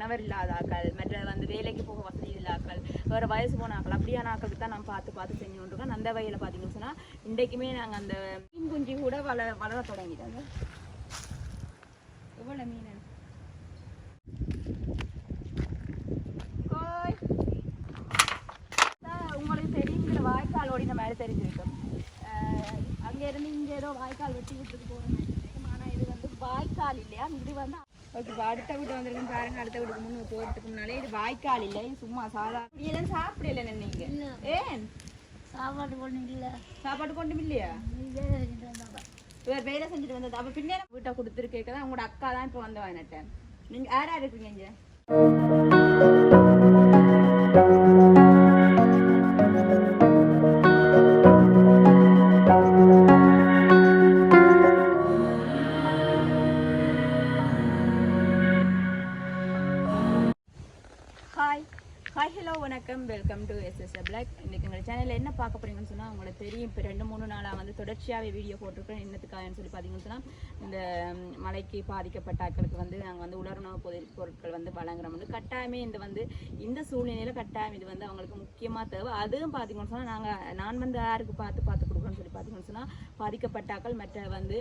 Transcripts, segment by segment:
கணவர் இல்லாதாக்கள் மற்ற வந்து வேலைக்கு போக வசதி இல்லாக்கள் வேறு வயசு போனாக்கள் அப்படியான ஆக்களுக்கு தான் நான் பார்த்து பார்த்து செஞ்சு கொண்டிருக்கோம் அந்த வகையில் பார்த்தீங்கன்னு சொன்னால் இன்றைக்குமே நாங்கள் அந்த மீன் குஞ்சு கூட வள வளர தொடங்கிட்டாங்க. எவ்வளோ மீன்? உங்களுக்கு தெரியும் இந்த வாய்க்கால் ஓடின மாதிரி தெரிஞ்சிருக்கும் அஹ் அங்க இருந்து இங்க ஏதோ வாய்க்கால் வெட்டி விட்டுட்டு போகிறோம் ஆனால் இது வந்து வாய்க்கால் இல்லையா? இது வந்து ஓகே இப்போ அடுத்த வீட்டு வந்திருக்குன்னு பாருங்க அடுத்த வீட்டுக்கு முன்னூறு போகிறதுக்கு முன்னாலே இது வாய்க்கால் இல்லை சும்மா சாதா இப்படியெல்லாம் சாப்பிடல நீங்க ஏன்? சாப்பாடு கொண்டு இல்லை. சாப்பாடு கொண்டும் இல்லையா? இவர் வேலை செஞ்சுட்டு வந்தது. அப்போ பின்னே வீட்டை கொடுத்துருக்கேக்க தான் உங்களோட அக்கா தான் இப்போ வந்து வாங்கிட்டேன் நீங்கள் யாரா இருக்கீங்க இங்கே? வந்து வீடியோ போட்டிருக்கேன் என்னத்துக்காகன்னு சொல்லி பார்த்தீங்கன்னா இந்த மலைக்கு மழைக்கு பாதிக்கப்பட்ட ஆட்களுக்கு வந்து நாங்கள் வந்து உலர்ணவு பொருட்கள் வந்து வழங்குறோம். கட்டாயமே இந்த வந்து இந்த சூழ்நிலையில் கட்டாயம் இது வந்து அவங்களுக்கு முக்கியமாக தேவை. அதுவும் பார்த்தீங்கன்னு சொன்னால் நாங்கள் நான் வந்து யாருக்கு பார்த்து பார்த்து கொடுக்குறோன்னு சொல்லி பார்த்தீங்கன்னு சொன்னால் பாதிக்கப்பட்ட ஆட்கள் மற்ற வந்து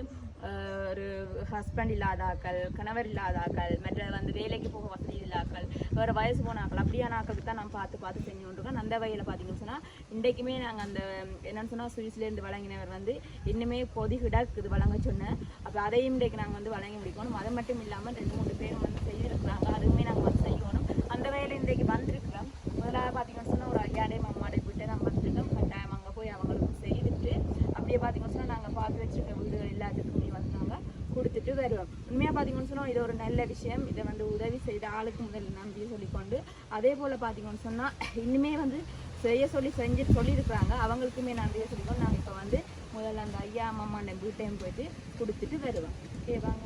ஒரு ஹஸ்பண்ட் இல்லாத ஆக்கள் கணவர் இல்லாத ஆக்கள் மற்ற வந்து வேலைக்கு போக வசதி இல்லாக்கள் வேறு வயசு போன ஆக்கள் அப்படியான ஆக்களுக்கு தான் நான் பார்த்து பார்த்து செஞ்சு கொண்டிருக்கோம். அந்த வகையில் பார்த்தீங்கன்னு சொன்னால் இன்றைக்குமே நாங்கள் அந்த என்னென்னு சொன்னால் சுவிஸ்லேருந்து வழங்கினவர் வந்து இன்னுமே பொதிகிடாக்கு இது வழங்க சொன்னேன் அப்போ அதையும் இன்றைக்கு நாங்கள் வந்து வழங்கி முடிக்கணும். அது மட்டும் இல்லாமல் ரெண்டு மூணு பேரும் வந்து செய்திருக்கிறாங்க. அதுவுமே நாங்கள் வந்து செய்யணும். அந்த வேலை இன்றைக்கு வந்திருக்கிறோம். முதலாக பார்த்தீங்கன்னு சொன்னால் ஒரு ஐயாடே அம்மாடே போயிட்டு நாங்கள் வந்துட்டோம் கட்டாயம் அங்கே போய் அவங்களுக்கும் செய்துட்டு அப்படியே பார்த்தீங்கன்னு சொன்னால் நாங்கள் பார்த்து வச்சுருக்க வீடுகள் எல்லாத்துக்குமே வந்து நாங்கள் கொடுத்துட்டு வருவோம். உண்மையாக பார்த்தீங்கன்னு சொன்னால் இது ஒரு நல்ல விஷயம். இதை வந்து உதவி செய்த ஆளுக்கு முதல் நம்பி சொல்லிக்கொண்டு அதே போல் பார்த்தீங்கன்னு சொன்னால் இன்னுமே வந்து செய்ய சொல்லி செஞ்சு சொல்லியிருக்கிறாங்க. அவங்களுக்குமே நன்றியை சொல்லிக்கொண்டு நாங்கள் இப்போ வந்து முதல்ல அந்த ஐயா அம்மா அம்மாண்ட வீட்டையும் போயிட்டு கொடுத்துட்டு வருவோம். ஓகேவாங்க வாங்க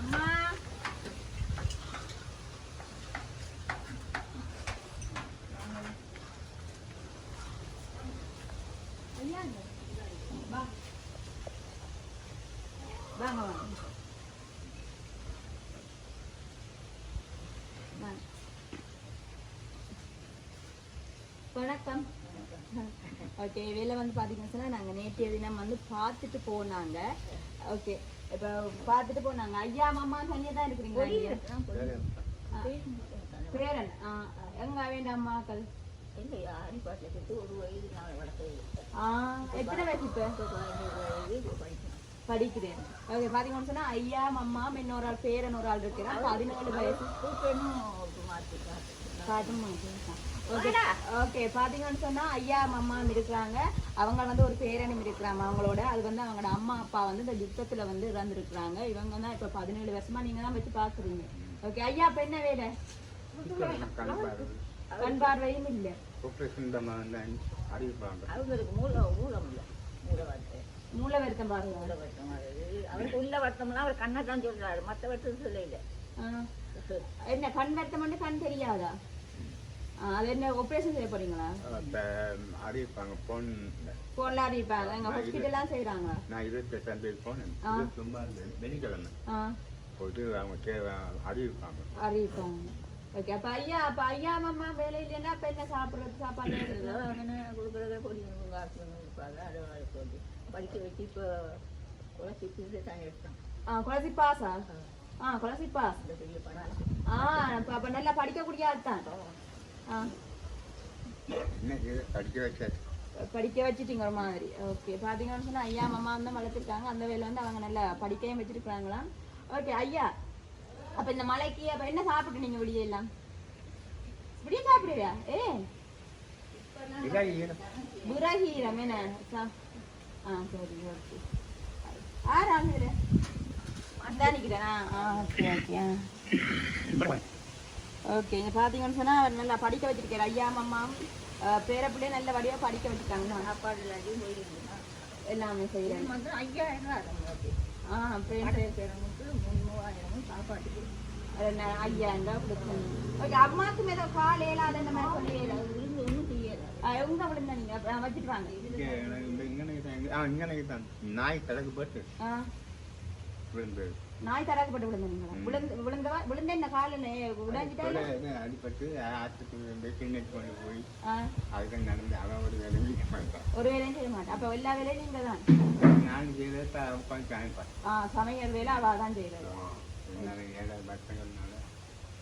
அம்மா ஐயாங்க வா வாங்க வாங்க வாங்க. வணக்கம். ஓகே இதில் வந்து பார்த்தீங்கன்னு சொன்னால் நாங்கள் நேற்றைய தினம் வந்து பார்த்துட்டு போனாங்க. ஓகே இப்போ பார்த்துட்டு போனாங்க. ஐயா மாமா தனியாக தான்? ஆ. பேரன் ஆ எங்க வேண்டாம் அம்மாக்கள்? எத்தனை வயசு இப்போ? படிக்கிறேன். ஓகே பார்த்தீங்கன்னு சொன்னால் ஐயா மம்மா இன்னொரு ஆள் பேரன் ஒரு ஆள் இருக்கிறான் பதினேழு வயசு. கூட்டணும் மாற்றி காட்டு ஓகே ஓகே பார்த்தீங்கன்னு சொன்னால் ஐயா மம்மா இருக்கிறாங்க. அவங்க வந்து ஒரு பேரனும் இருக்கிறாங்க அவங்களோட. அது வந்து அவங்களோட அம்மா அப்பா வந்து இந்த யுத்தத்தில் வந்து இறந்துருக்குறாங்க. இவங்க தான் இப்போ பதினேழு வருஷமா நீங்கள் தான் வச்சு பார்க்குறீங்க ஓகே ஐயா அப்போ என்ன வேலை? கண் பார்வையும் இல்லை. மூல வருத்தம். பாருங்க அவருக்கு உள்ள வட்டம்னா அவர் கண்ணை தான் சொல்றாரு. மற்ற வட்டம் சொல்லல. என்ன கண் வருத்தம் வந்து கண் தெரியாதா? அது என்ன ஆபரேஷன் செய்ய போறீங்களா? அறிவிப்பாங்க போன். போன்ல அறிவிப்பாங்க எங்க ஹாஸ்பிடல்லாம் செய்றாங்க நான் இருபத்தி எட்டாம் தேதி போனேன். சும்மா வெள்ளிக்கிழமை. போயிட்டு அவங்க அறிவிப்பாங்க அறிவிப்பாங்க ஓகே அப்ப அப்ப ஐயா மாமா வேலை அப்ப என்ன சாப்பிடுறது சாப்பாடு கொடுக்குறத கொஞ்சம் காசு இருப்பாங்க அதை படிக்க வச்சு இப்போ குழந்தை பிரிஞ்சு தான் எடுத்தான். ஆ குழந்தை பாஸா ஆ. குழந்தை பாஸ் அப்ப நல்லா படிக்கக்கூடிய ஆள் தான். படிக்க வச்சுட்டீங்க ஒரு மாதிரி. ஓகே பார்த்தீங்கன்னு சொன்னா ஐயா மாமா தான் வளர்த்துருக்காங்க. அந்த வேலை வந்து அவங்க நல்லா படிக்கையும் வச்சிருக்காங்களாம் ஓகே ஐயா. அப்ப இந்த மலைக்கு அப்ப என்ன சாப்பிட்டு நீங்க விடிய எல்லாம்? விடிய சாப்பிடுவியா? ஏ. புரஹீரம் என்ன? சா- ஆ சரி ஓகே ஆறு ஆகுது அதான் நிற்கிறேனா ஆ ஓகே ஓகே ஓகே இங்க பார்த்தீங்கன்னு சொன்னா அவர் நல்லா படிக்க வச்சிருக்காரு. ஐயா மாமா பேரப்பிள்ளையே நல்ல வடிவா படிக்க வச்சுட்டாங்க. சாப்பாடு எல்லாத்தையும் எல்லாமே செய்கிறேன் மட்டும் ஐயாயிரம் ஆ பேர் பழைய பேரனுக்கு மூவாயிரமும் சாப்பாட்டுக்கு ஐயா இருந்தா கொடுக்கணும். ஓகே அம்மாக்கும் ஏதோ காலையில அது அந்த மாதிரி சொல்லி இருந்து ஒன்றும் செய்யலை. எங்க விழுந்த நீங்க வச்சுட்டு வாங்க. இங்கே தான் நாய் கிடக்கு போட்டு. விழுந்தது. நாய் தராக்கப்பட்டு விழுந்தீங்களா விழுந்து விழுந்தவா விழுந்த என்ன காலில் உடைஞ்சிட்டா தொலை இது அடிபட்டு ஆஸ்பத்திரி வந்து கிளினிக் கொண்டு போய் ஆ, அதுதான் நடந்து அவன் ஒரு வேலை செய்ய மாட்டான். ஒரு வேலையும் செய்ய மாட்டேன். அப்ப எல்லா வேலையும் நீங்க தான் நான் செய்த உட்காந்து காமிப்பான் ஆ, சமையல் வேலை அவ தான் செய்யறது. ஏழாவது பசங்கள்னால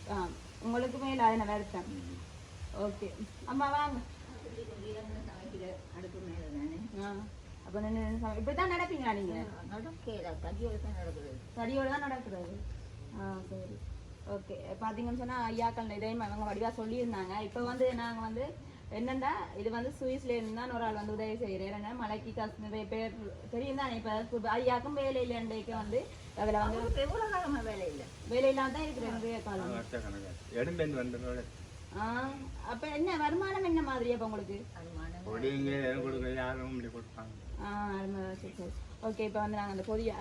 ஆ, உங்களுக்கு மேல அதனை வருத்தம் ஓகே. அம்மா வாங்க. சமைக்கிற அடுப்பு மேலே தானே ஆ, அப்ப நின்னு நின்னு சமை- இப்படித்தான் நடப்பீங்களா நீங்க? நடக்கல தடியோடு தான் தான் நடக்கிறது. ஆ சரி. ஓகே. பார்த்தீங்கன்னு சொன்னால் ஐயாக்கள் இதையும் அவங்க வடிவாக சொல்லியிருந்தாங்க. இப்போ வந்து நாங்கள் வந்து என்னண்டா இது வந்து சுவிஸ்ல இருந்து தான் ஒரு ஆள் வந்து உதவி செய்கிறேன் ஏன்னா மலைக்கு காசு நிறைய பேர் தெரியும் தானே இப்போ ஐயாக்கும் வேலை இல்லைன்றைக்கு வந்து. அதில் வந்து அவருக்கு எவ்வளோ காலமாக வேலை இல்லை? வேலை இல்லாம தான் இருக்கிற நிறைய காலம். அப்போ என்ன வருமானம் என்ன மாதிரி அப்போ உங்களுக்கு? கொடுக்க யாரும் இப்படி கொடுப்பாங்க. சரி சரி ஓகே இப்போ வந்து நாங்கள் அந்த பொதிய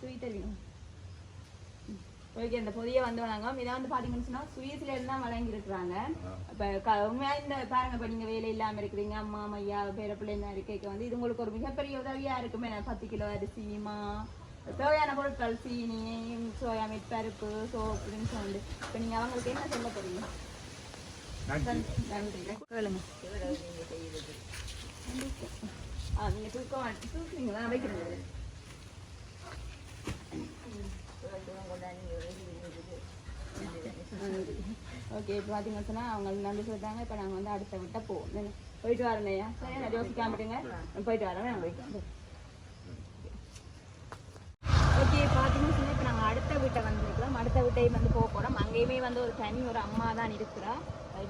தூக்கி தெரியும் ஓகே அந்த பொதியை வந்து வழங்குவோம் இதை வந்து பார்த்தீங்கன்னு சொன்னால் சுயசில இருந்து தான் வழங்கியிருக்கிறாங்க. இப்போ க உண்மையாக இந்த பாருங்க இப்போ நீங்கள் வேலை இல்லாமல் இருக்கிறீங்க அம்மா ஐயா பேர பிள்ளைங்க இருக்கைக்கு வந்து இது உங்களுக்கு ஒரு மிகப்பெரிய உதவியாக இருக்குமே. பத்து கிலோ அரிசி மா தேவையான பொருட்கள் சீனி சோயா மீட் பருப்பு சோப்புன்னு சொல்லி இப்போ நீங்கள் அவங்களுக்கு என்ன சொல்ல போறீங்க? நன்றி. நன்றி. கேளுங்க. நீங்கள் ஆ தூக்கம் தூக்குறீங்களா வைக்கிறீங்க ஓகே இப்போ பார்த்தீங்கன்னு சொன்னால் அவங்க நன்றி சொல்லிட்டாங்க. இப்போ நாங்கள் வந்து அடுத்த விட்ட போவோம். போயிட்டு வரணையா சரி நான் யோசிக்காமட்டுங்க போயிட்டு வரேன் நான் போயிட்டு ஓகே பார்த்தீங்கன்னு சொன்னால் இப்போ நாங்கள் அடுத்த வீட்டை வந்திருக்கிறோம் அடுத்த வீட்டையும் வந்து போக போகிறோம் அங்கேயுமே வந்து ஒரு தனி ஒரு அம்மா தான் இருக்கிறா.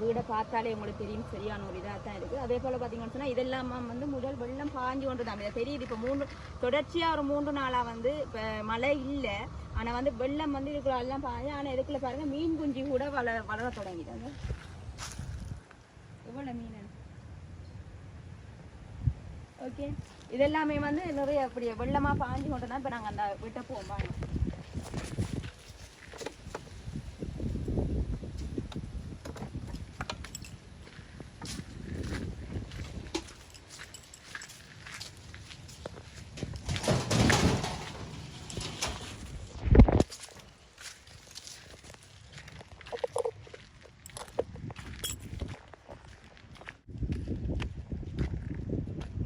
வீடை பார்த்தாலே உங்களுக்கு தெரியும் சரியான ஒரு இதாக தான் இருக்குது. அதே போல் பார்த்தீங்கன்னு சொன்னால் இதெல்லாம் வந்து முதல் வெள்ளம் பாஞ்சு கொண்டு தான். தெரியுது. இப்போ மூன்று தொடர்ச்சியாக ஒரு மூன்று நாளாக வந்து இப்போ மழை இல்லை. ஆனால் வந்து வெள்ளம் வந்து இதுக்குள்ள எல்லாம் பாஞ்சு ஆனால் இதுக்குள்ள பாருங்கள் மீன் குஞ்சு கூட வள வளர தொடங்கிட்டாங்க எவ்வளோ மீன்? ஓகே இதெல்லாமே வந்து நிறைய அப்படி வெள்ளமாக பாஞ்சு கொண்டு தான் இப்போ நாங்கள் அந்த வீட்டை போவோம். பாருங்கள்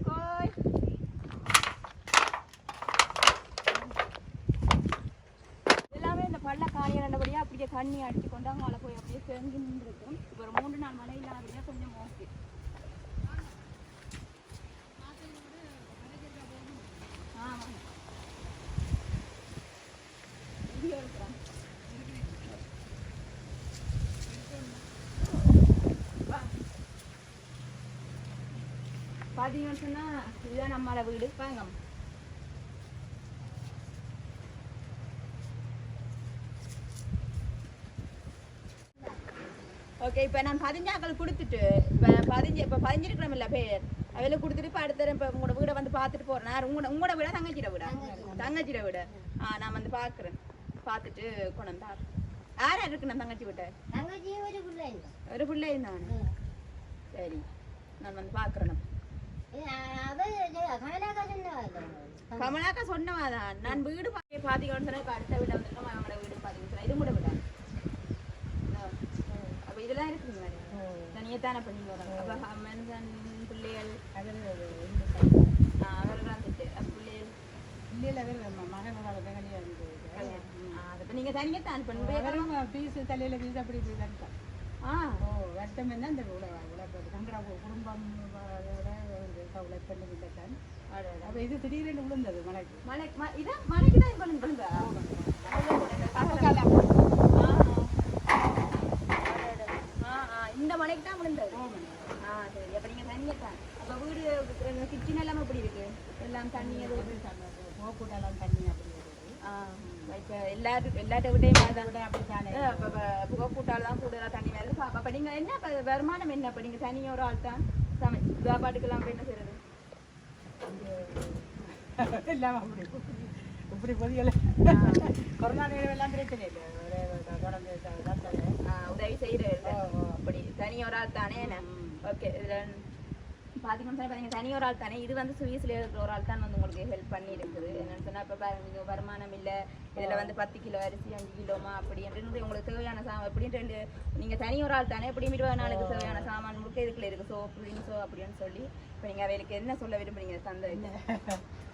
கோய் எல்லாமே இந்த பள்ள காணியை ரெண்டபடியாக அப்படியே தண்ணி அடிச்சு கொண்டு கொஞ்சம் தேங்கி நின்றுருக்கும். இப்போ ஒரு மூன்று நாள் மழை இல்லாதபடியாக கொஞ்சம் ஓகே ஆமாம் வீடியோ எடுக்கிறேன் பார்த்தீங்கன்னு சொன்னால் இதுதான் நம்மளோட வீடு. பாங்க ஓகே இப்போ நான் பதிஞ்சாக்கள் கொடுத்துட்டு இப்போ பதிஞ்சு இப்போ பதிஞ்சிருக்கிறோம் இல்லை பேர். அதில் கொடுத்துட்டு இப்போ அடுத்த இப்போ உங்களோட வீடை வந்து பார்த்துட்டு போகிறேன் நான் உங்களோட உங்களோட வீட தங்கச்சிட வீடா? தங்கச்சிட வீடு. ஆ நான் வந்து பார்க்குறேன். பார்த்துட்டு கொண்டு வந்தார் யார் யார் இருக்கு நான் தங்கச்சி வீட்டை? தங்கச்சி ஒரு பிள்ளை ஒரு பிள்ளை இருந்தானே சரி நான் வந்து பார்க்குறேன். கமலாக்கா சொன்னவாதான் நான் வீடு பாத்தீங்கன்னு அடுத்த வீட்டை வந்துருக்கோம் அவங்களோட வீடு பாத்தீங்கன்னா இது கூட விட இதெல்லாம் இருக்குங்க தனியத்தானே பண்ணி வரோம் அப்ப மனுஷன் பிள்ளைகள் ஆ, அவர்கள் வந்துட்டு அப்ப பிள்ளைகள். ஆ, அது இப்ப நீங்க தனியத்தான் பண்ணுறீங்க ஆ. அடடா. அப்ப இது திடீரென்று விழுந்தது மலைக்கு. மலை இதான் மலைக்கு தான் விழுந்தா? மலைக்கு தான் விழுந்தது ஆ சரி அப்ப நீங்க தண்ணியை தான் அப்ப வீடு கிச்சன் எல்லாம் எப்படி இருக்கு எல்லாம் தண்ணி எதுவும் போக்கூட்டெல்லாம் தண்ணி அப்படி இப்ப எல்லாரும் எல்லாட்ட விட்டையும் அப்படித்தானே புகைக்கூட்டால் தான் கூடுதலாக தண்ணி வருது அப்ப அப்ப நீங்க என்ன இப்ப வருமானம் என்ன அப்ப நீங்க தனியாக ஒரு ஆள் தான் சமை சாப்பாட்டுக்கெல்லாம் என்ன செய்யறது எல்லாம் அப்படி இப்படி பொதியல கொரோனா நேரம் எல்லாம் பிரச்சனை இல்லை தொடர்ந்து உதவி. அப்படி தனி ஒரு ஆள் தானே என்ன? ஓகே இதுல பார்த்தீங்கன்னு சொன்னா நீங்க தனி ஒரு ஆள் தானே? இது வந்து சுயஸ்ல இருக்கிற ஒரு ஆள் தான் வந்து உங்களுக்கு ஹெல்ப் பண்ணி இருக்குது என்னன்னு சொன்னா இப்போ பாருங்க வருமானம் இல்ல. இதுல வந்து பத்து கிலோ அரிசி அஞ்சு கிலோமா அப்படி அப்படின்னு உங்களுக்கு தேவையான சாமான் அப்படின்னு ரெண்டு நீங்க தனி ஒரு ஆள் தானே எப்படி இருபது நாளுக்கு தேவையான சாமான் முழுக்க இதுக்குள்ள இருக்கு? சோப்பு ரின்சோ அப்படின்னு சொல்லி இப்போ நீங்க அவைகளுக்கு என்ன சொல்ல விரும்புறீங்க தந்தை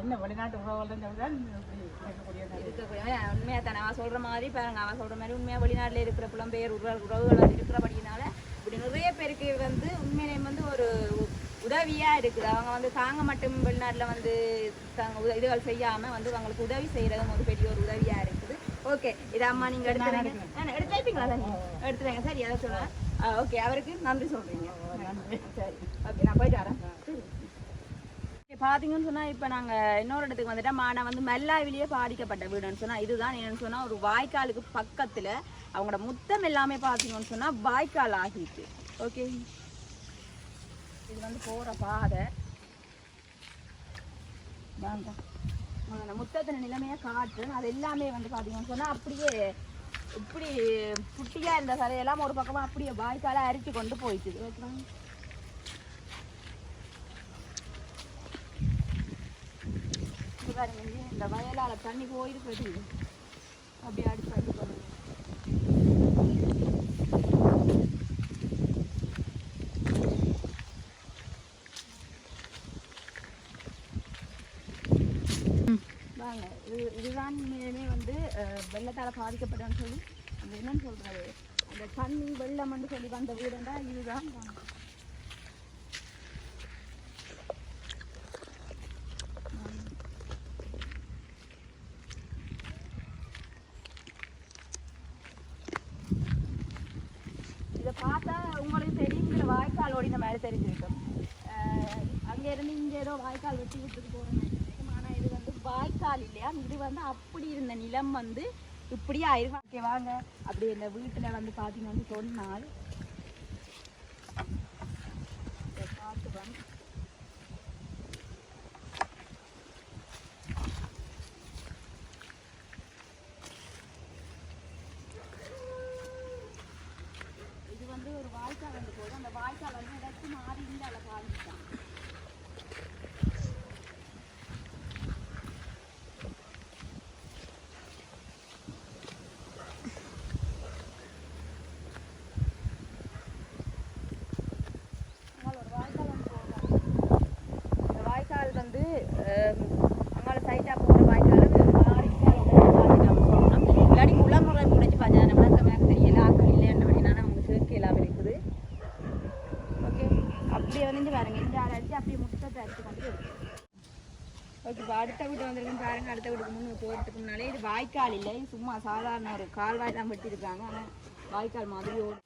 என்ன வெளிநாட்டு உறவுகள் தான் இப்படி கேட்கக்கூடியதா இருக்கு. இருக்கக்கூடிய உண்மையா தானே? அவன் சொல்ற மாதிரி பாருங்க அவன் சொல்ற மாதிரி உண்மையா வெளிநாட்டுல இருக்கிற புலம்பெயர் உறவு உறவுகள் இருக்கிறபடினால இப்படி நிறைய பேருக்கு வந்து உண்மையிலே வந்து ஒரு உதவியா இருக்குது. அவங்க வந்து தாங்க மட்டும் வெளிநாட்டுல வந்து தாங்க இதுகள் செய்யாம வந்து அவங்களுக்கு உதவி செய்யறதும் ஒரு பெரிய ஒரு உதவியா இருக்குது. ஓகே இது அம்மா நீங்க எடுத்துறீங்க எடுத்து வைப்பீங்களா? தண்ணி எடுத்துறீங்க சரி அதை சொல்லுவேன் ஓகே அவருக்கு நன்றி சொல்றீங்க. சரி. ஓகே நான் போயிட்டு வரேன். பார்த்தீங்கன்னு சொன்னால் பாத்தீங்கன்னு சொன்னா இப்ப நாங்க இன்னொரு இடத்துக்கு வந்துட்டோம் நான் வந்து மெல்லாவிலேயே பாதிக்கப்பட்ட வீடுன்னு சொன்னா இதுதான் என்னன்னு சொன்னா ஒரு வாய்க்காலுக்கு பக்கத்துல அவங்களோட முத்தம் எல்லாமே பாத்தீங்கன்னு சொன்னா வாய்க்கால் ஆகிட்டு. ஓகே இது வந்து போற பாதை. வாங்க. முத்தத்தின் நிலைமையாக முத்தத்தின அது எல்லாமே வந்து பாத்தீங்கன்னு சொன்னா அப்படியே இப்படி குட்டியா இருந்த சதையெல்லாம் ஒரு பக்கமா அப்படியே வாய்க்கால அரிச்சு கொண்டு போயிட்டுது. ஓகேவா பாருங்க இந்த வயலால தண்ணி போயிருக்குது. அப்படி அடிச்சு அடிச்சு பாருங்க. வாங்க இது இதுதான் மேலே வந்து வெள்ளத்தால் வெள்ளத்தால பாதிக்கப்பட்டோன்னு சொல்லி அந்த என்னன்னு சொல்றது? அந்த தண்ணி வெள்ளம்னு சொல்லி வந்த வீடுண்டா இதுதான் வாங்க. இதை பார்த்தா உங்களுக்கு தெரியும் இந்த வாய்க்கால் ஓடின மாதிரி தெரிஞ்சிருக்கும் அஹ் அங்க இருந்து இங்க ஏதோ வாய்க்கால் வெட்டி விட்டுட்டு போறேன் ஆனா இது வந்து வாய்க்கால் இல்லையா இது வந்து அப்படி இருந்த நிலம் வந்து இப்படியே ஆயிருக்கு ஓகே வாங்க அப்படி இந்த வீட்டில் வந்து பாத்தீங்கன்னு சொன்னால் இதை பார்த்துக்கோங்க. இது வந்து ஒரு வாய்க்கால் வந்து போகுது அந்த வாய்க்கால் வந்து ஏதாச்சும் மாறி இந்த அளவு பாதிச்சுட்டான் அங்கால ஒரு வாய்க்கால் வந்து போகுது. இந்த வாய்க்கால் வந்து அஹ், அங்கால சைட்டா போற வாய்க்கால் மாறி இந்தால வந்து பாதிட்டான்னு சொல்லலாம். இல்லாட்டி குளமுறை முடிச்சு பார்த்தா நம்ம எனக்கு தெரியல ஆக்கள் இல்லைன்னு அப்படின்னா நமக்கு சேர்க்கை இல்லாம இருக்குது ஓகே அப்படியே வந்து இங்க பாருங்க இந்த ஆள் அடிச்சு அப்படியே முட்டத்தை அடிச்சு கொண்டு இருக்கு ஓகே இப்போ அடுத்த வீட்டு வந்திருக்குன்னு பாருங்க அடுத்த வீட்டுக்கு முன்னு போகிறதுக்கு முன்னாலே இது வாய்க்கால் இல்லை. இது சும்மா சாதாரண ஒரு கால்வாய் தான் வெட்டியிருக்காங்க. ஆனால் வாய்க்கால் மாதிரி ஓடும்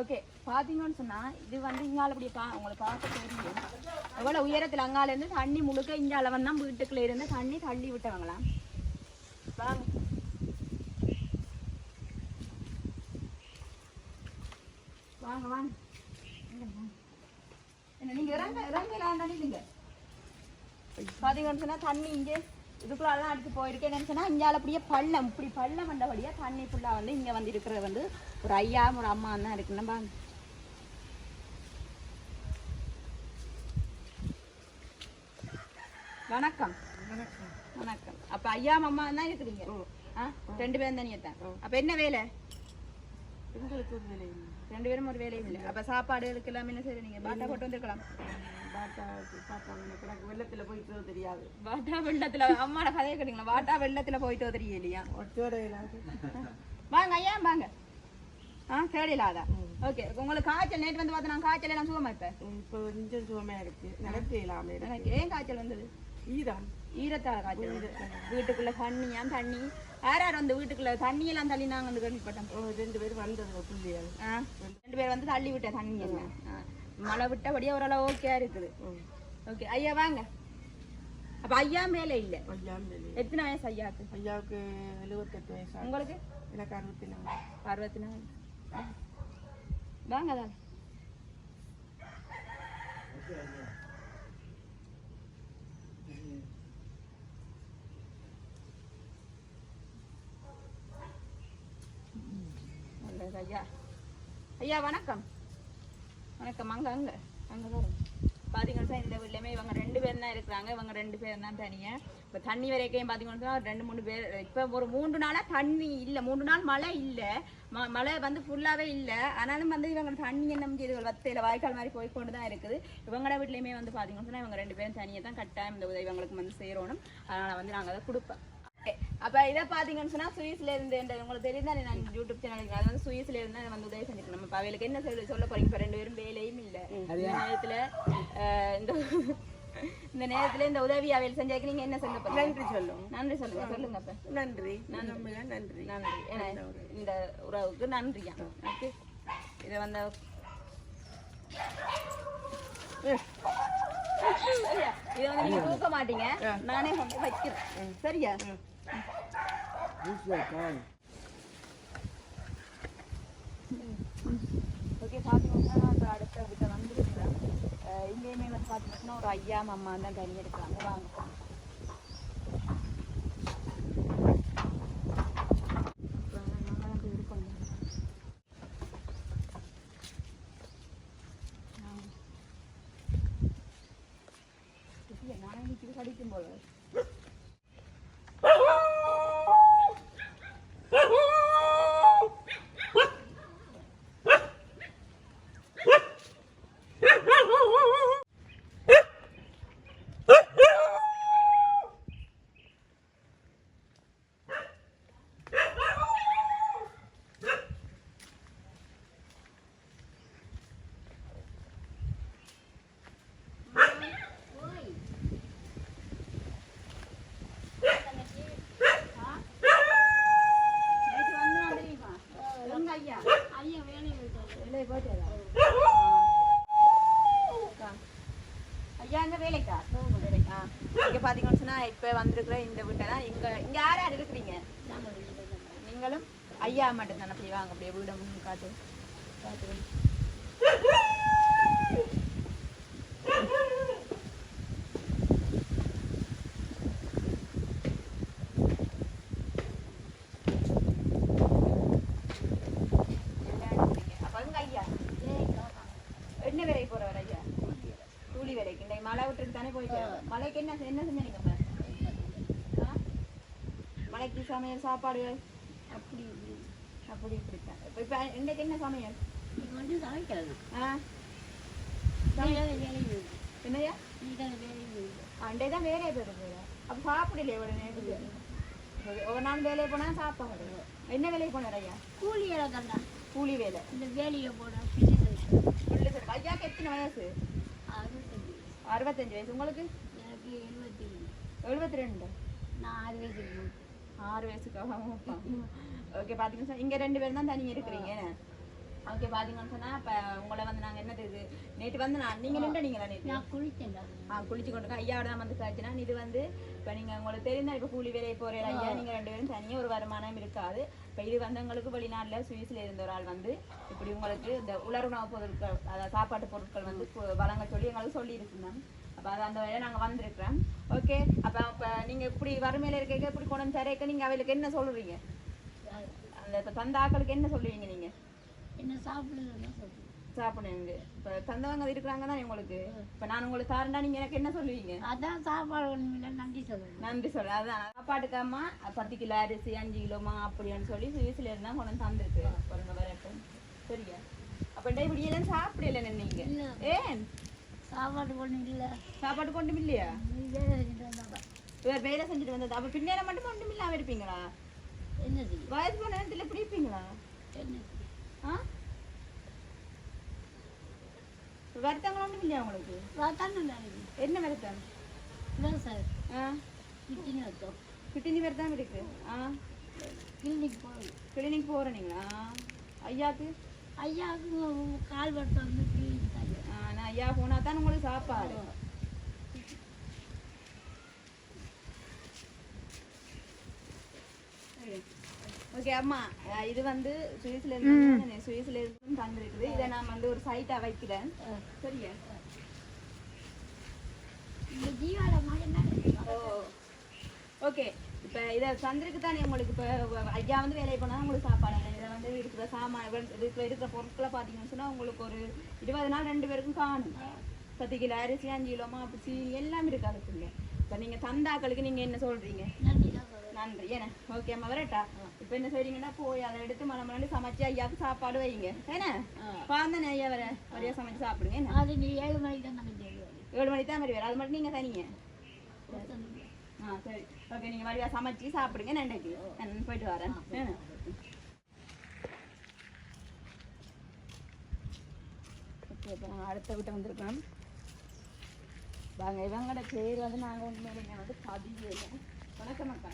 ஓகே பார்த்தீங்கன்னு சொன்னால் இது வந்து இங்கால அப்படி பா உங்களை பார்க்க தெரியும். எவ்வளோ உயரத்தில் அங்காலேருந்து தண்ணி முழுக்க இந்த அளவன் தான் வீட்டுக்குள்ளே இருந்து தண்ணி தள்ளி விட்டவங்களாம் வாங்க. வாங்க வாங்க. என்ன நீங்கள் இறங்க இறங்கலாம் தானே நீங்க பாத்தீங்கன்னு சொன்னா தண்ணி இங்கே இதுக்குள்ளெல்லாம் அடிச்சு போயிருக்கு. என்னன்னு சொன்னா இங்கால அப்படியே பள்ளம். இப்படி பள்ளம் வந்தபடியா தண்ணி ஃபுல்லா வந்து இங்க வந்து இருக்கிறது வந்து ஒரு ஐயா ஒரு அம்மா தான் இருக்கு. நம்ம வணக்கம். வணக்கம். அப்ப ஐயா அம்மா தான் இருக்கிறீங்க. ஆ? ரெண்டு பேரும் தனியா தான். அப்ப என்ன வேலை? எங்களுக்கு ஒரு வேலை. ரெண்டு பேரும் ஒரு வேலையும் இல்லை. அப்ப சாப்பாடு இருக்கலாம் என்ன சரி நீங்க? பாட்டா போட்டு வந்திருக்கலாம். பாட்டா எனக்கு வெள்ளத்துல போயிட்டு தெரியாது. வாட்டா வெள்ளத்துல அம்மாட கதையை கேட்டீங்களா வாட்டா வெள்ளத்துல போயிட்டு தெரியலையா வாங்க ஐயா வாங்க. ஆ தேடிலாதா ஓகே உங்களுக்கு காய்ச்சல் நேற்று வந்து பார்த்தா நான் காய்ச்சல் எல்லாம் சுகமா இப்ப இப்போ கொஞ்சம் சுகமாக இருக்கு. நடக்க இல்லாமல் இருக்கு. எனக்கு ஏன் காய்ச்சல் வந்தது? ஈரம். ஈரத்தால காய்ச்சல் வீட்டுக்குள்ள தண்ணியா தண்ணி? யார் யார் வந்து வீட்டுக்குள்ள? தண்ணி எல்லாம் தள்ளி நாங்க வந்து கேள்விப்பட்டோம் ஓ, ரெண்டு பேரும் வந்தது பிள்ளைகள் ரெண்டு பேர் வந்து தள்ளி விட்ட தண்ணி எல்லாம். ஆ. மழை விட்டபடியே ஓரளவு ஓகே இருக்குது. ஓகே ஐயா வாங்க. அப்ப ஐயா மேல இல்ல. எத்தனை வயசு ஐயாக்கு ஐயாவுக்கு எழுபத்தெட்டு வயசு. உங்களுக்கு? எனக்கு அறுபத்தி நாலு அறுபத்தி நாலு வாங்க. தான் இருக்கிறது ஐயா. ஐயா வணக்கம். வணக்கம். அங்கே அங்கே. அங்கே தான் பார்த்தீங்கன்னா இந்த வீட்லையுமே இவங்க ரெண்டு பேர் தான் இருக்கிறாங்க. இவங்க ரெண்டு பேர் தான் தனியாக இப்போ தண்ணி வரைக்கும் பார்த்தீங்கன்னா ரெண்டு மூணு பேர் இப்போ ஒரு மூன்று நாளாக தண்ணி இல்லை. மூன்று நாள் மழை இல்லை. ம மழை வந்து ஃபுல்லாகவே இல்லை. ஆனாலும் வந்து இவங்க தண்ணி என்ன செய்து வத்தையில் வாய்க்கால் மாதிரி போய் கொண்டு தான் இருக்குது. இவங்களோட வீட்லையுமே வந்து பார்த்தீங்கன்னா சொன்னா இவங்க ரெண்டு பேரும் தனியாக தான் கட்டாயம் இந்த உதவி இவங்களுக்கு வந்து சேரணும். அதனால் வந்து நாங்கள் அதை கொடுப்பேன் அப்ப இதை பாத்தீங்கன்னு சொன்னா சுவிஸ்ல இருந்து இந்த உங்களுக்கு தெரியும் தானே நான் யூடியூப் சேனல் அது வந்து சுவிஸ்ல இருந்து வந்து உதவி செஞ்சிருக்கோம் நம்ம இப்ப அவைகளுக்கு என்ன சொல்ல சொல்ல போறீங்க? இப்ப ரெண்டு பேரும் வேலையும் இல்ல. இந்த நேரத்துல இந்த இந்த நேரத்துல இந்த உதவி அவையில் செஞ்சாக்க நீங்க என்ன சொல்ல போறீங்க நன்றி சொல்லும் நன்றி சொல்லுங்க. சொல்லுங்க அப்ப. நன்றி. நன்றி. நன்றி. நன்றி. இந்த உறவுக்கு நன்றியா? ஓகே. இதை வந்து இதை வந்து நீங்க தூக்க மாட்டீங்க. நானே வந்து வைக்கிறேன். சரியா? ஓகே பார்த்தீங்கன்னா இப்போ அடுத்த கிட்ட வந்துருக்குறேன் இங்கேயுமே வந்து பார்த்தீங்கன்னா ஒரு ஐயா அம்மா தான் தண்ணி எடுக்கிறாங்க வாங்க இப்ப நாங்க வந்து இருக்கோம். ஆ. இல்ல, நான் இன்னைக்கு படிக்கும் போல நேற்று வந்து நான் தெரியுமா எங்க ஐயா ஐயா வேலையை விட்டாரு வேலையை போயிட்டாரா? ஆ. ஐயா எங்க வேலைக்கா வேலைக்கா இங்க சொன்னா இப்ப வந்திருக்கிற இந்த வீட்டை தான். இங்க இங்க யார் யார் இருக்கிறீங்க? நீங்களும் ஐயா மட்டும் தானே அப்படி வாங்க. அப்படியே வீட முன்னு காட்டு என்ன வேலைக்கு போறவர் ஐயா? கூலி வேலைக்கு. இந்த மழை விட்டுட்டு தானே போயிட்டு மழைக்கு என்ன என்ன செஞ்சீங்க? மழைக்கு சமையல் சாப்பாடு அப்படி அப்படி இப்படித்தான் இப்ப இப்ப இன்னைக்கு என்ன சமையல்? வந்து சமைக்கிறது ஆ. விடு அண்டே தான் வேலையை போயிருக்கு அப்ப சாப்பிடலையே ஒரு நேரத்துக்கு? ஒரு- நாள் வேலையை போனா சாப்பாடு. என்ன வேலைக்கு போனார் ஐயா கூலி வேலை தாண்டா கூலி வேலை. இந்த வேலையை போட பிடிக்கிறது புல்லு சரி. ஐயாக்கு எத்தனை வயசு? அறுபத்தஞ்சு. வயசு. உங்களுக்கு? எனக்கு எழுபத்தி எழுபத்தி ரெண்டு. நான் ஆறு போனேன். ஆறு வயசுக்கு ஓகே பார்த்தீங்கன்னு சொன்னா இங்கே ரெண்டு பேரும் தான் தனியாக இருக்கிறீங்க. ஓகே பார்த்தீங்கன்னு சொன்னா இப்போ உங்களை வந்து நாங்கள் என்னது இது? நேற்று வந்து நான் நீங்கள் நின்று நீங்களா நேற்று நான் குளித்தேன்டா ஆ குளிச்சு கொண்டு. ஐயாவோட தான் வந்து காய்ச்சினா இது வந்து இப்போ நீங்கள் உங்களுக்கு தெரிந்தா இப்போ கூலி வேலையை போகிற ஐயா நீங்கள் ரெண்டு பேரும் தனியாக ஒரு வருமானம் இருக்காது. இப்போ இது வந்து உங்களுக்கு வெளிநாட்டில் சுவிஸில் இருந்த ஒரு ஆள் வந்து இப்படி உங்களுக்கு இந்த உலர் உணவு பொருட்கள் அதாவது சாப்பாட்டு பொருட்கள் வந்து வழங்க சொல்லி எங்களுக்கு சொல்லி இருந்தாங்க அப்போ அது அந்த வழியாக நாங்கள் வந்திருக்கிறோம். ஓகே அப்போ இப்போ நீங்கள் இப்படி வறுமையில் இருக்க இப்படி கொண்டு வந்து தரேக்க நீங்கள் அவளுக்கு என்ன சொல்லுவீங்க அந்த இப்போ தந்த ஆக்களுக்கு என்ன சொல்லுவீங்க நீங்கள் என்ன சொல்லுவேன் சாப்பிடுங்க. இப்போ தந்தவங்க இருக்கிறாங்க தான் உங்களுக்கு? இப்போ நான் உங்களுக்கு தாரண்டா நீங்கள் எனக்கு என்ன சொல்லுவீங்க? அதான் சாப்பாடு ஒன்றும் இல்லை நன்றி சொல்லணும் நன்றி சொல்ல அதான் சாப்பாட்டுக்காமா பத்து கிலோ அரிசி அஞ்சு கிலோமா அப்படின்னு சொல்லி சுவிஸ்ல இருந்தா கொண்டு வந்து தந்துருக்கு. பாருங்க வரட்டும் சரியா? அப்ப இப்படி எல்லாம் சாப்பிடல நீங்க? இல்ல. ஏன்? சாப்பாடு ஒன்றும் இல்லை. சாப்பாடு கொண்டும் இல்லையா? நீ வேலை செஞ்சுட்டு வந்தாப்பா வேற வேலை செஞ்சுட்டு வந்தது. அப்ப பின்னேரம் மட்டும் ஒன்றும் இல்லாம இருப்பீங்களா? என்ன செய்யும் வயசு போன நேரத்துல இப்படி இருப்பீங்களா? ஆ? வருத்தங்கள் ஒன்றும் இல்லையா உங்களுக்கு? வேலைக்கு என்ன வருத்தம்? விவசாயம். ஆ? கிட்டினு வச்சோம் கிட்டினி வருத்தம் இருக்கு. ஆ? கிளினிக் போகணும். கிளினிக் போறீங்களா? ஐயாக்கு? ஐயாவுக்கு கால் வட்டம் வந்து கிளினிக் தான் ஆ, நான் ஐயா போனா தான் உங்களுக்கு சாப்பாடு. ஓகே அம்மா இது வந்து சுவிஸ்ல இருந்து சுவிஸ்ல இருந்து தந்திருக்குது இதை நான் வந்து ஒரு சைட்டா வைக்கிறேன். சரியா? ஓகே இப்ப இதை சந்திருக்கு தானே உங்களுக்கு? இப்போ ஐயா வந்து வேலைக்கு போனால் உங்களுக்கு சாப்பாடு இதில் வந்து இருக்கிற சாமான் இருக்கிற இருக்கிற பொருட்களை பார்த்தீங்கன்னு சொன்னால் உங்களுக்கு ஒரு இருபது நாள் ரெண்டு பேருக்கும் காணும். பத்து கிலோ அரிசி அஞ்சு கிலோ மாப்பு சீனி எல்லாம் இருக்கு அதுக்குள்ள. இப்போ நீங்கள் தந்தாக்களுக்கு நீங்கள் என்ன சொல்கிறீங்க நன்றி என்ன ஓகே அம்மா வரட்டா? இப்போ என்ன செய்றீங்கன்னா போய் அதை எடுத்து மலை மலை சமைச்சு ஐயாவுக்கு சாப்பாடு வைங்க. என்ன பாந்தனே ஐயா வர? வரையா சமைச்சு சாப்பிடுங்க ஏழு மணிக்கு தான் ஏழு மணிக்கு தான் மாதிரி வேறு அது மட்டும் நீங்கள் தனிங்க. சரி. ஓகே நீங்கள் வழியாக சமைச்சு சாப்பிடுங்க. நான் இன்னைக்கு நான் போயிட்டு வரேன்? ஓகே இப்போ நாங்கள் அடுத்த வீட்டை வந்திருக்கோம் வாங்க இவங்களோட பேர் வந்து நாங்கள் உண்மையிலேங்க வந்து பதிவு வணக்கம் அக்கா.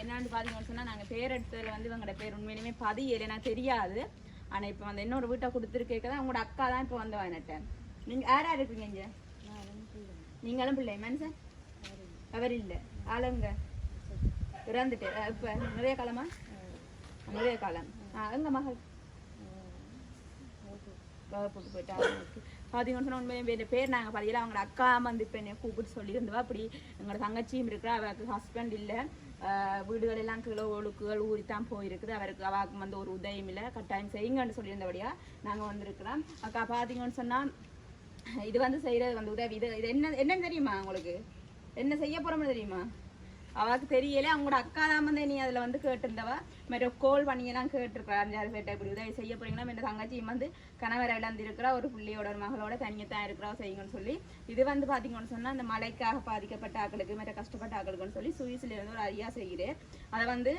என்னன்னு பார்த்தீங்கன்னு சொன்னால் நாங்கள் பேர் எடுத்ததில் வந்து இவங்களோட பேர் உண்மையிலுமே பதியல எனக்கு தெரியாது. ஆனால் இப்போ வந்து இன்னொரு வீட்டை கொடுத்துருக்கேக்க தான் உங்களோட அக்கா தான் இப்போ வந்து வாங்கிட்டேன் நீங்கள் யாரா இருக்கீங்க இங்கே? நீங்களும் பிள்ளை மனுஷன் அவர் இல்லை. ஆளுங்க. இறந்துட்டு இப்போ நிறைய காலமா? நிறைய காலம். ஆ எங்க மகள்? வகுப்புக்கு போயிட்டா பார்த்தீங்கன்னு சொன்னால் உண்மையை பேர் பேர். நாங்கள் பதியல அவங்களோட அக்கா வந்து இப்போ என்னை கூப்பிட்டு சொல்லியிருந்தவா அப்படி எங்களோட தங்கச்சியும் இருக்கிறா அவருக்கு ஹஸ்பண்ட் இல்லை. வீடுகள் எல்லாம் கிலோ ஒழுக்குகள் ஊறித்தான் போயிருக்குது. அவருக்கு அவாக்கு வந்து ஒரு உதயம் இல்லை. கட்டாயம் செய்யுங்கன்னு சொல்லியிருந்தபடியா நாங்கள் வந்திருக்கிறோம். அக்கா பார்த்தீங்கன்னு சொன்னால் இது வந்து செய்கிறது வந்து உதவி. இது இது என்ன என்னன்னு தெரியுமா உங்களுக்கு? என்ன செய்ய போகிறோம்னு தெரியுமா? அவளுக்கு தெரியல. அவங்களோட அக்கா தான் வந்து நீ அதில் வந்து கேட்டிருந்தவ. மாதிரி கோல் பண்ணியெல்லாம் கேட்டிருக்கிறா. அஞ்சாறு பேர்ட்ட இப்படி உதவி செய்ய போறீங்களா? இந்த தங்கச்சியும் வந்து கணவர் இழந்திருக்கிறா. ஒரு பிள்ளையோட ஒரு மகளோட தனியத்தான் இருக்கிறா. செய்யுங்கன்னு சொல்லி. இது வந்து பார்த்தீங்கன்னு சொன்னால் அந்த மலைக்காக பாதிக்கப்பட்ட ஆக்களுக்கு மற்ற கஷ்டப்பட்ட ஆக்களுக்குன்னு சொல்லி சுவிஸ்ல இருந்து ஒரு அரியா செய்கிறேன் அதை வந்து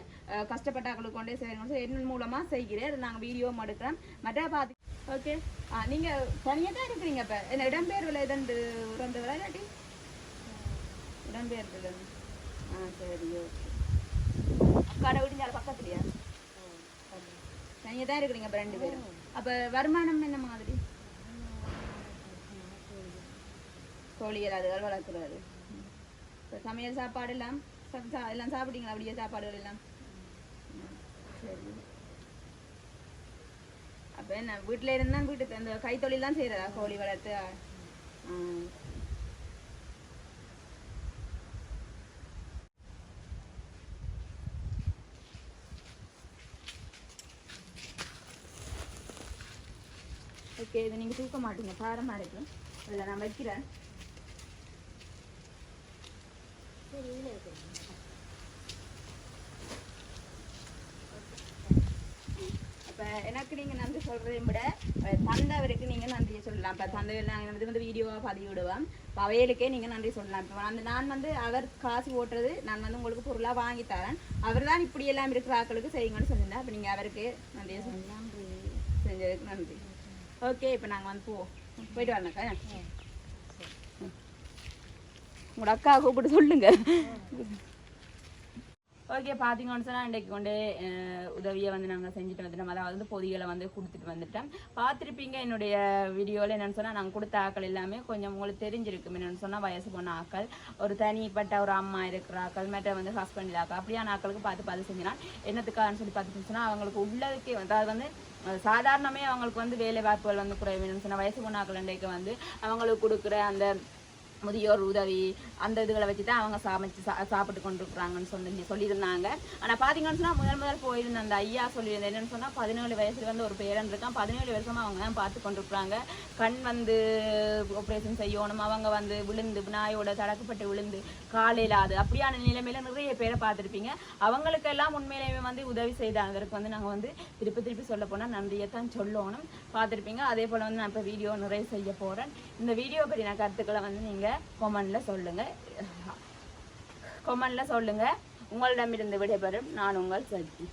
கஷ்டப்பட்ட ஆக்களுக்கு கொண்டே செய்யணும்னு சொல்லி என்ன மூலமாக செய்கிறேன் அதை நாங்கள் வீடியோவும் எடுக்கிறோம். மற்ற பார்த்து ஓகே நீங்கள் தனியாக தான் இருக்கிறீங்க இப்போ என்ன இடம்பெயர்வில் எதண்டு இறந்தவரா இல்லாட்டி? இடம்பெயர்தல் ஆ சரி ஓகே. கடை விடுஞ்சால பக்கத்துலையா? தனியாக தான் இருக்கிறீங்க அப்போ ரெண்டு பேரும். அப்போ வருமானம் என்ன மாதிரி? கோழிகள் அதுகள் வளர்க்குறாரு இப்போ சமையல் சாப்பாடு எல்லாம் சா- எல்லாம் சாப்பிட்டீங்களா? அப்படியே சாப்பாடுகள் எல்லாம்? சரி. அப்போ என்ன வீட்டில் இருந்தால் வீட்டு அந்த கைத்தொழில் செய்கிறதா கோழி வளர்த்து ஆ ஓகே இதை நீங்கள் தூக்க மாட்டீங்க. பாரமாக இருக்கு இதில் நான் வைக்கிறேன். அப்போ எனக்கு நீங்கள் நன்றி சொல்கிறதை விட தந்தவருக்கு நீங்கள் நன்றியை சொல்லலாம். இப்போ தந்தவர் நாங்கள் வந்து வந்து வீடியோவாக பதிவு விடுவோம் இப்போ அவைகளுக்கே நீங்கள் நன்றி சொல்லலாம். இப்போ அந்த நான் வந்து அவர் காசு ஓட்டுறது நான் வந்து உங்களுக்கு பொருளாக வாங்கி தரேன். அவர் தான் இப்படி எல்லாம் இருக்கிற ஆட்களுக்கு செய்யுங்கன்னு சொல்லியிருந்தேன். அப்போ நீங்கள் அவருக்கு நன்றியை சொல்லலாம். செஞ்சதுக்கு நன்றி. ஓகே இப்போ நாங்கள் வந்து போவோம் போயிட்டு வரணுக்கா உங்களோட அக்கா கூப்பிட்டு சொல்லுங்க. ஓகே பார்த்தீங்கன்னு சொன்னால் இன்றைக்கு கொண்டு உதவியை வந்து நாங்கள் செஞ்சுட்டு வந்துட்டோம். அதாவது வந்து பொதிகளை வந்து கொடுத்துட்டு வந்துட்டோம். பார்த்துருப்பீங்க என்னுடைய வீடியோவில் என்னென்னு சொன்னால் நாங்கள் கொடுத்த ஆக்கள் எல்லாமே கொஞ்சம் உங்களுக்கு தெரிஞ்சிருக்கும். என்னென்னு சொன்னால் வயசு போன ஆக்கள் ஒரு தனிப்பட்ட ஒரு அம்மா இருக்கிற ஆக்கள் மற்ற வந்து ஹஸ்பண்ட் ஆக்கள் அப்படியான ஆக்களுக்கு பார்த்து பார்த்து செஞ்சினால் என்னத்துக்கான்னு சொல்லி பார்த்து சொன்னால் அவங்களுக்கு உள்ளதுக்கே வந்து அது வந்து சாதாரணமே அவங்களுக்கு வந்து வேலை வாய்ப்புகள் வந்து குறைவுன்னு சின்ன வயசு பொண்ணாக்கள் அன்றைக்கு வந்து அவங்களுக்கு கொடுக்குற அந்த முதியோர் உதவி அந்த இதுகளை வச்சு தான் அவங்க சமைச்சு சா சாப்பிட்டு கொண்டிருக்கிறாங்கன்னு சொல்லி சொல்லியிருந்தாங்க. ஆனால் பார்த்தீங்கன்னு சொன்னால் முதல் முதல் போயிருந்த அந்த ஐயா சொல்லியிருந்தேன் என்னென்னு சொன்னால் பதினேழு வயசுல வந்து ஒரு பேரன் இருக்கான். பதினேழு வருஷமாக அவங்க தான் பார்த்து கொண்டிருக்கிறாங்க. கண் வந்து ஆப்ரேஷன் செய்யணும் அவங்க வந்து விழுந்து நாயோட தடக்கப்பட்டு விழுந்து காலையில் அது அப்படியான நிலைமையில நிறைய பேரை பார்த்துருப்பீங்க. அவங்களுக்கெல்லாம் உண்மையிலேயே வந்து உதவி செய்த அதற்கு வந்து நாங்கள் வந்து திருப்பி திருப்பி சொல்ல போனால் நன்றியை தான் சொல்லணும். பார்த்துருப்பீங்க. அதே போல் வந்து நான் இப்போ வீடியோ நிறைய செய்ய போகிறேன் இந்த வீடியோ பற்றின கருத்துக்களை வந்து நீங்கள் கொமெண்டில் சொல்லுங்கள் கொமெண்டில் சொல்லுங்கள் உங்களிடமிருந்து விடைபெறும். நான் உங்கள் சஜி